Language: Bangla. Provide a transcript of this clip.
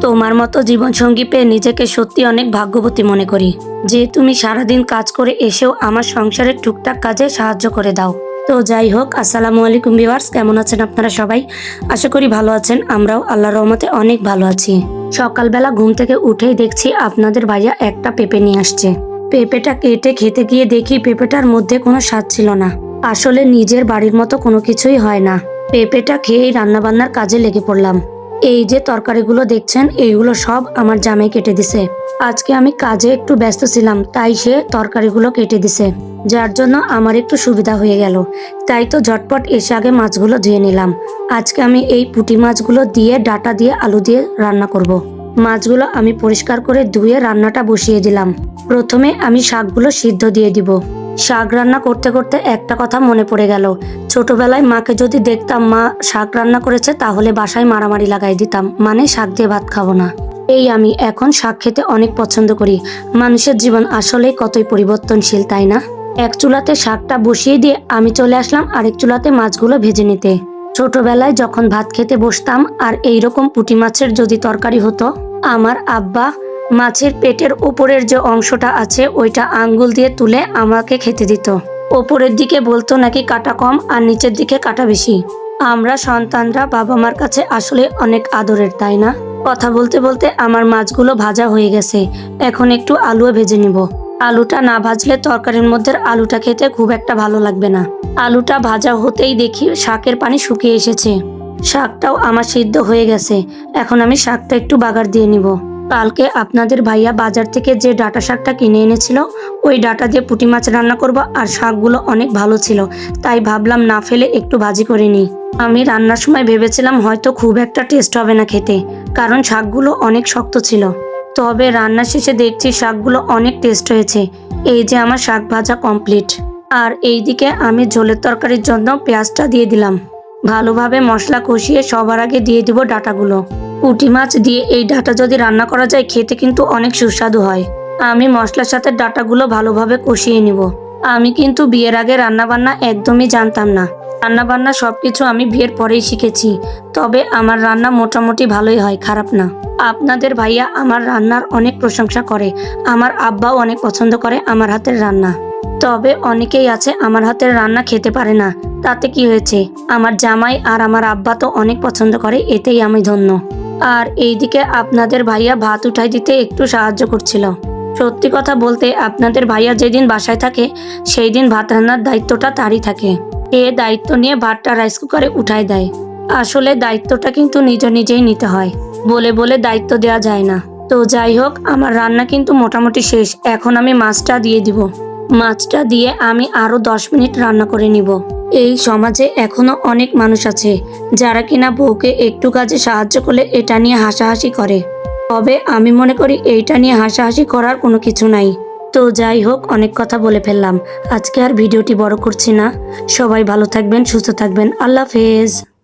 তোমার মতো জীবনসঙ্গী পেয়ে নিজেকে সত্যি অনেক ভাগ্যবতী মনে করি। যে তুমি সারাদিন কাজ করে এসেও আমার সংসারের টুকটাক কাজে সাহায্য করে দাও। তো যাই হোক, আসসালামু আলাইকুম ভিউয়ার্স, কেমন আছেন আপনারা সবাই? আশা করি ভালো আছেন, আমরাও আল্লাহর রহমতে অনেক ভালো আছি। সকালবেলা ঘুম থেকে উঠেই দেখছি আপনাদের ভাইয়া একটা পেঁপে নিয়ে আসছে। পেঁপেটা কেটে খেতে গিয়ে দেখি পেঁপেটার মধ্যে কোনো স্বাদ ছিল না। আসলে নিজের বাড়ির মতো কোনো কিছুই হয় না। পেঁপেটা খেয়েই রান্নাবান্নার কাজে লেগে পড়লাম। এই যে তরকারিগুলো দেখছেন, এইগুলো সব আমার জামাই কেটে দিছে। আজকে আমি কাজে একটু ব্যস্ত ছিলাম, তাই সে তরকারিগুলো কেটে দিছে। যার জন্য আমার একটু সুবিধা হয়ে গেল। তাই তো ঝটপট এসে আগে মাছগুলো ধুয়ে নিলাম। আজকে আমি এই পুঁটি মাছগুলো দিয়ে, ডাটা দিয়ে, আলু দিয়ে রান্না করব। মাছগুলো আমি পরিষ্কার করে ধুয়ে রান্নাটা বসিয়ে দিলাম। প্রথমে আমি শাকগুলো সিদ্ধ দিয়ে দিব। শাক রান্না করতে করতে একটা কথা মনে পড়ে গেল। ছোটবেলায় মাকে যদি দেখতাম মা শাক রান্না করেছে, তাহলে বাসায় মারামারি লাগাই দিতাম। মানে শাক দিয়ে ভাত খাব না। এই আমি এখন শাক খেতে অনেক পছন্দ করি। মানুষের জীবন আসলেই কতই পরিবর্তনশীল, তাই না? এক চুলাতে শাকটা বসিয়ে দিয়ে আমি চলে আসলাম আরেক চুলাতে মাছগুলো ভেজে নিতে। ছোটবেলায় যখন ভাত খেতে বসতাম, আর এই রকম পুঁটি মাছের যদি তরকারি হতো, আমার আব্বা মাছের পেটের ওপরের যে অংশটা আছে, ওইটা আঙ্গুল দিয়ে তুলে আমাকে খেতে দিত। ওপরের দিকে বলতো নাকি কাটা কম আর নিচের দিকে কাটা বেশি। আমরা সন্তানরা বাবা মার কাছে আসলে অনেক আদরের, তাই না? কথা বলতে বলতে আমার মাছগুলো ভাজা হয়ে গেছে। এখন একটু আলুও ভেজে নিব। আলুটা না ভাজলে তরকারির মধ্যে আলুটা খেতে খুব একটা ভালো লাগবে না। আলুটা ভাজা হতেই দেখি শাকের পানি শুকিয়ে এসেছে। শাকটাও আমার সিদ্ধ হয়ে গেছে। এখন আমি শাকটা একটু বাগার দিয়ে নিব। কালকে আপনাদের ভাইয়া বাজার থেকে যে ডাটা শাকটা কিনে এনেছিল, ওই ডাটা দিয়ে পুঁটি মাছ রান্না করব আর শাকগুলো অনেক ভালো ছিল, তাই ভাবলাম না ফেলে একটু ভাজি করে নিই। আমি রান্নার সময় ভেবেছিলাম হয়তো খুব একটা টেস্ট হবে না খেতে, কারণ শাকগুলো অনেক শক্ত ছিল। তবে রান্না শেষে দেখছি শাকগুলো অনেক টেস্ট হয়েছে, এই যে আমার শাক ভাজা কমপ্লিট আর এইদিকে আমি ঝোলের তরকারির জন্য পেঁয়াজটা দিয়ে দিলাম। ভালোভাবে মশলা কষিয়ে সবার আগে দিয়ে দিব ডাটাগুলো। পুঁটি মাছ দিয়ে এই ডাটা যদি রান্না করা যায়, খেতে কিন্তু অনেক সুস্বাদু হয়। আমি মশলার সাথে ডাটাগুলো ভালোভাবে কষিয়ে নিব। আমি কিন্তু বিয়ের আগে রান্নাবান্না একদমই জানতাম না। রান্নাবান্না সব কিছু আমি বিয়ের পরেই শিখেছি, তবে আমার রান্না মোটামুটি ভালোই হয়, খারাপ না। আপনাদের ভাইয়া আমার রান্নার অনেক প্রশংসা করে, আমার আব্বাও অনেক পছন্দ করে আমার হাতের রান্না। তবে অনেকেই আছে আমার হাতের রান্না খেতে পারে না তাতে কি হয়েছে? আমার জামাই আর আমার আব্বা তো অনেক পছন্দ করে, এতেই আমি ধন্য। আর এইদিকে আপনাদের ভাইয়া ভাত উঠাই দিতে একটু সাহায্য করছিল। সত্যি কথা বলতে আপনাদের ভাইয়া যেদিন বাসায় থাকে সেই দিন ভাত রান্নার দায়িত্বটা তারই থাকে। এ দায়িত্ব নিয়ে ভাতটা রাইস কুকারে উঠাই দেয়। আসলে দায়িত্বটা কিন্তু নিজ নিজেই নিতে হয়। বলে বলে দায়িত্ব দেওয়া যায় না। তো যাই হোক, আমার রান্না কিন্তু মোটামুটি শেষ। এখন আমি মাছটা দিয়ে দিব। মাছটা দিয়ে আমি আরও দশ মিনিট রান্না করে নিব। এই সমাজে এখনও অনেক মানুষ আছে, যারা কিনা বউকে একটু কাজে সাহায্য করলে এটা নিয়ে হাসাহাসি করে। তবে আমি মনে করি এইটা নিয়ে হাসাহাসি করার কোনো কিছু নাই। তো যাই হোক, অনেক কথা বলে ফেললাম। আজকে আর ভিডিওটি বড় করছি না। সবাই ভালো থাকবেন, সুস্থ থাকবেন। আল্লাহ হাফেজ।